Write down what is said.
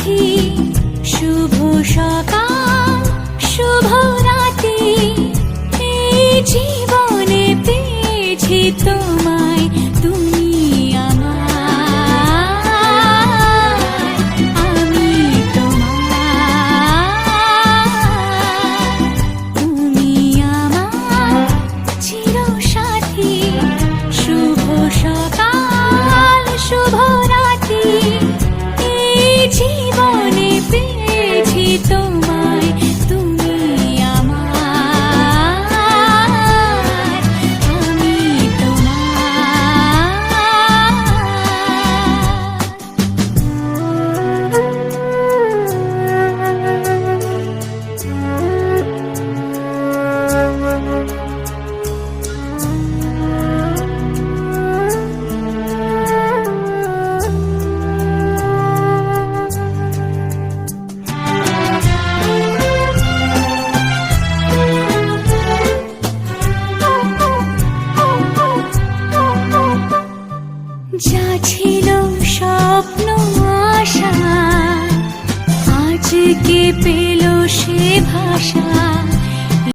সাথী শুভ সকাল শুভ রাতি। জীবনে পেয়েছি তোমার జీవాని పే যা ছিল স্বপ্ন আশা আজকে পেল সে ভাষা?